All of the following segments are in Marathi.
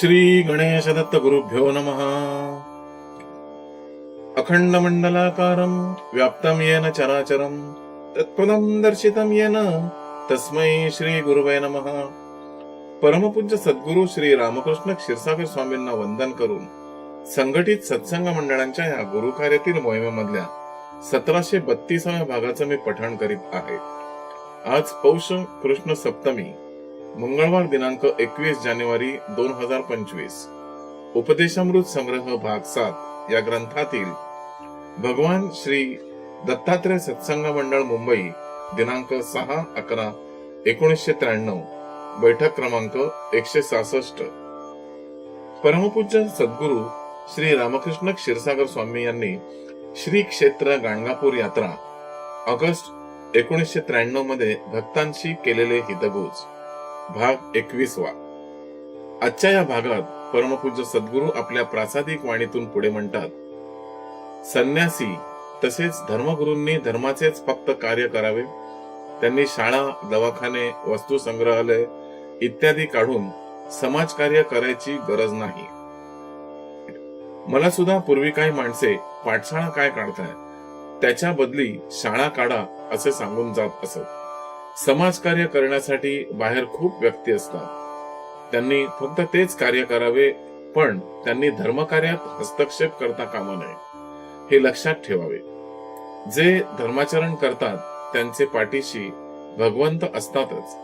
श्री गणेश दत्त गुरुभ्यो नम। अखंड मंडलाकारं व्याप्तं येन चराचरं तत्पदं दर्शितं येन तस्मै श्री गुरुवे नमः। परमपूज्य सद्गुरु श्री रामकृष्ण क्षीरसागर स्वामींना वंदन करून संघटित सत्संग मंडळांच्या या गुरुकार्यातील मोहिमेमधल्या सतराशे बत्तीसाव्या भागाचं मी पठण करीत आहे. आज पौष कृष्ण सप्तमी मंगळवार दिनांक एकवीस जानेवारी दोन हजार पंचवीस. उपदेशामृत संग्रह भाग सात या ग्रंथातील भगवान श्री दत्तात्रय सत्संग मंडळ मुंबई दिनांक सहा अकरा एकोणीसशे त्र्याण्णव बैठक क्रमांक एकशे सहासष्ट. परमपूज्य सद्गुरु श्री रामकृष्ण क्षीरसागर स्वामी यांनी श्री क्षेत्र गाणगापूर यात्रा ऑगस्ट एकोणीसशे त्र्याण्णवमध्ये भक्तांशी केलेले हितगुज. भाग एकवीसवा. आजच्या या भागात परमपूज्य सद्गुरू आपल्या प्रासादिक वाणीतून पुढे म्हणतात संन्यासी तसेच धर्मगुरूंनी धर्माचेच फक्त कार्य करावे. त्यांनी शाळा दवाखाने वस्तू संग्रहालय इत्यादी काढून समाजकार्य करायची गरज नाही. मला सुद्धा पूर्वी काही माणसे पाठशाळा काय काढताय त्याच्या बदली शाळा काढा असे सांगून जात असत. समाजकार्य करण्यासाठी बाहेर खूप व्यक्ती असतात. त्यांनी फक्त तेच कार्य करावे पण त्यांनी धर्मकार्यात हस्तक्षेप करता कामा नये. हे लक्षात ठेवावे. जे धर्माचरण करतात त्यांचे पाठीशी भगवंत असतातच.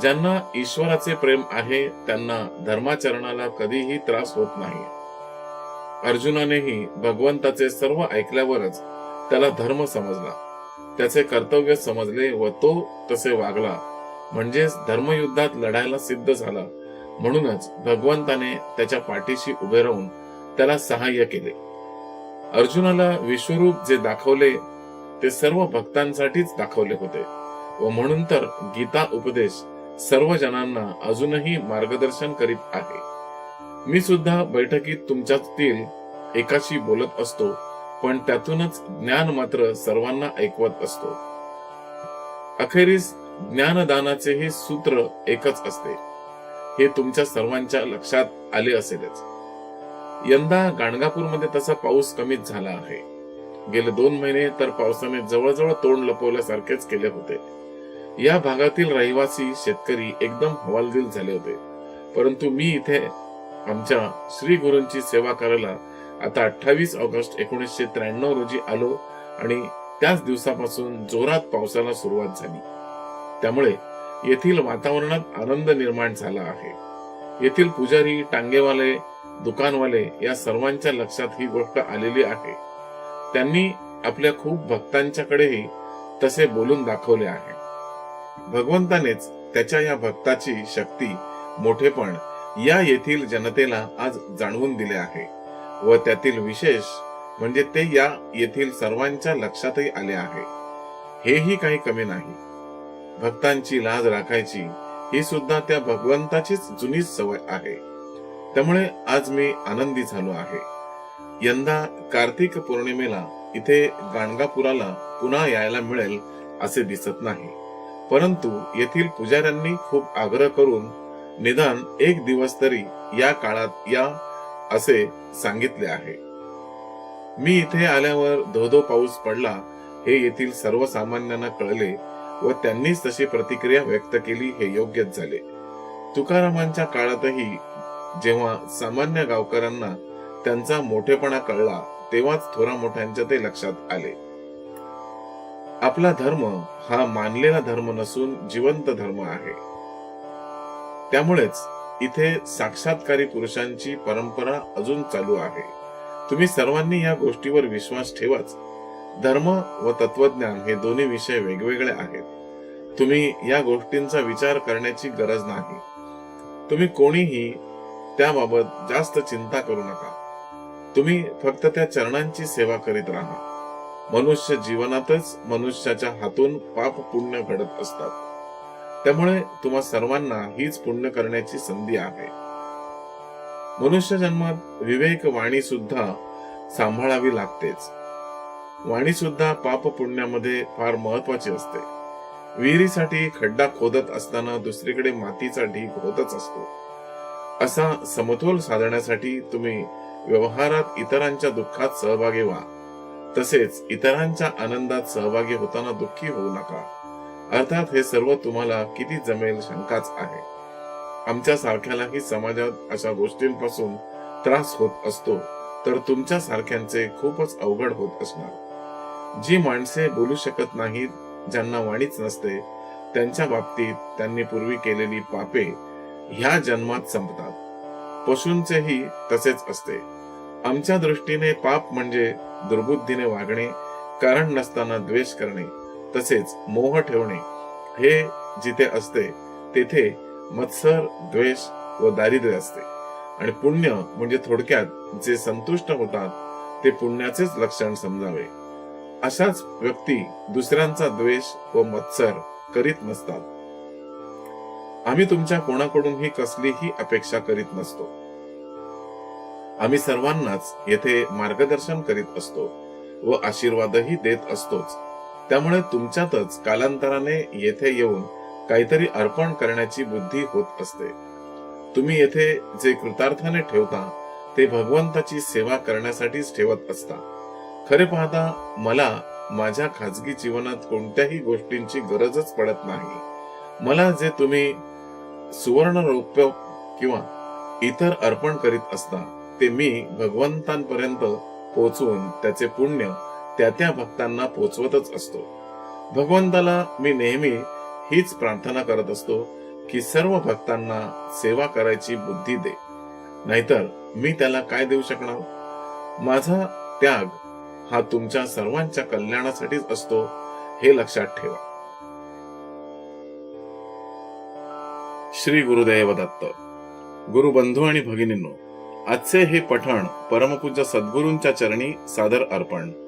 ज्यांना ईश्वराचे प्रेम आहे त्यांना धर्माचरणाला कधीही त्रास होत नाही. अर्जुनानेही भगवंताचे सर्व ऐकल्यावरच त्याला धर्म समजला. त्याचे कर्तव्य समजले व तो तसे वागला. म्हणजेच धर्मयुद्धात लढायला सिद्ध झाला. म्हणूनच भगवंताने त्याच्या पाठीशी उभे राहून त्याला सहाय्य केले. अर्जुनाला विश्वरूप जे दाखवले ते सर्व भक्तांसाठीच दाखवले होते. व म्हणून तर गीता उपदेश सर्व जणांना अजूनही मार्गदर्शन करीत आहे. मी सुद्धा बैठकीत तुमच्यातील एकाशी बोलत असतो. पण त्यातूनच ज्ञान मात्र सर्वांना ऐकवत असतो. अखेरीस ज्ञानदानाचे हे सूत्र एकच असते. हे तुमच्या सर्वांच्या लक्षात आले असेलच. यंदा गाणगापूरमध्ये तसा पाऊस कमीच झाला आहे. गेले दोन महिने तर पावसाने जवळजवळ तोंड लपवल्यासारखेच केले होते. या भागातील रहिवासी शेतकरी एकदम हवालदिल झाले होते. परंतु मी इथे आमच्या श्री गुरूंची सेवा करायला आता अठ्ठावीस ऑगस्ट एकोणीसशे त्र्याण्णव रोजी आलो आणि त्याच दिवसापासून जोरात पावसाला सुरुवात झाली. त्यामुळे येथील वातावरणात आनंद निर्माण झाला आहे. येथील पुजारी टांगेवाले दुकानवाले या सर्वांच्या लक्षात ही गोष्ट आलेली आहे. त्यांनी आपल्या खूप भक्तांच्याकडेही तसे बोलून दाखवले आहे. भगवंतानेच त्याच्या या भक्ताची शक्ती मोठेपण या येथील जनतेला आज जाणवून दिले आहे. व त्यातील विशेष म्हणजे ते या येथील सर्वांच्या लक्षातही आले आहे. हेही काही कमी नाही. भक्तांची लाज राखायची ही सुद्धा त्या भगवंताचीच जुनीच सवय आहे. त्यामुळे आज मी आनंदी झालो आहे. यंदा कार्तिक पौर्णिमेला इथे गाणगापुराला पुन्हा यायला मिळेल असे दिसत नाही. परंतु येथील पुजाऱ्यांनी खूप आग्रह करून निदान एक दिवस तरी या काळात या असे सांगितले आहे. मी इथे आल्यावर धोधो पाऊस पडला हे येथील सर्वसामान्यांना कळले व त्यांनीच तशी प्रतिक्रिया व्यक्त केली हे योग्यच झाले. तुकारामांच्या काळातही जेव्हा सामान्य गावकऱ्यांना त्यांचा मोठेपणा कळला तेव्हाच थोरा मोठ्यांच्या ते लक्षात आले. आपला धर्म हा मानलेला धर्म नसून जिवंत धर्म आहे. त्यामुळेच इथे साक्षात्कारी पुरुषांची परंपरा अजून चालू आहे. तुम्ही सर्वांनी या गोष्टीवर विश्वास ठेवाच. धर्म व तत्वज्ञान हे दोन्ही विषय वेगवेगळे आहेत. तुम्ही या गोष्टींचा विचार करण्याची गरज नाही. तुम्ही कोणीही त्याबाबत जास्त चिंता करू नका. तुम्ही फक्त त्या चरणांची सेवा करीत राहा. मनुष्य जीवनातच मनुष्याच्या हातून पाप पुण्य घडत असतात. त्यामुळे तुम्हा सर्वांना हीच पुण्य करण्याची संधी आहे. मनुष्य जन्मात विवेक वाणी सुद्धा सांभाळावी लागतेच. वाणी सुद्धा पाप पुण्यामध्ये फार महत्वाची असते. विहिरीसाठी खड्डा खोदत असताना दुसरीकडे मातीचा ढीग होतच असतो. असा समतोल साधण्यासाठी तुम्ही व्यवहारात इतरांच्या दुःखात सहभागी व्हा. तसेच इतरांच्या आनंदात सहभागी होताना दुःखी होऊ नका. अर्थात हे सर्व तुम्हाला किती जमेल शंकाच आहे. आमच्या सारख्यालाही समाजात अशा गोष्टींपासून त्रास होत असतो तर तुमच्या सारख्यांचे खूपच अवघड होत असणार. जी माणसे बोलू शकत नाहीत ज्यांना वाणीच नसते त्यांच्या बाबतीत त्यांनी पूर्वी केलेली पापे ह्या जन्मात संपतात. पशूंचेही तसेच असते. आमच्या दृष्टीने पाप म्हणजे दुर्बुद्धीने वागणे कारण नसताना द्वेष करणे तसेच मोह ठेवणे हे जिथे असते तेथे मत्सर द्वेष व दारिद्र्य असते. आणि पुण्य म्हणजे थोडक्यात जे संतुष्ट होतात ते पुण्याचेच लक्षण समजावे. अशाच व्यक्ती दुसऱ्यांचा द्वेष व मत्सर करीत नसतात. आम्ही तुमच्या कोणाकडूनही कसलीही अपेक्षा करीत नसतो. आम्ही सर्वांनाच येथे मार्गदर्शन करीत असतो व आशीर्वादही देत असतोच. त्यामुळे तुमच्यातच कालांतराने येथे येऊन काहीतरी अर्पण करण्याची बुद्धी होत असते. तुम्ही येथे जे कृतार्थाने ठेवता ते भगवंताची सेवा करण्यासाठीच ठेवत असता. खरे पाहता मला माझ्या खाजगी जीवनात कोणत्याही गोष्टींची गरजच पडत नाही. मला जे तुम्ही सुवर्ण रौप्य किंवा इतर अर्पण करीत असता ते मी भगवंतांपर्यंत पोचवून त्याचे पुण्य त्या त्या भक्तांना पोचवतच असतो. भगवंताला मी नेहमी हीच प्रार्थना करत असतो की सर्व भक्तांना सेवा करायची बुद्धी दे. नाहीतर मी त्याला काय देऊ शकणार? माझा त्याग हा तुमच्या सर्वांच्या कल्याणासाठीच असतो हे लक्षात ठेवा. श्री गुरुदेव दत्त. गुरुबंधू आणि भगिनींनो आजचे हे पठण परमपूज्य सद्गुरूंच्या चरणी सादर अर्पण.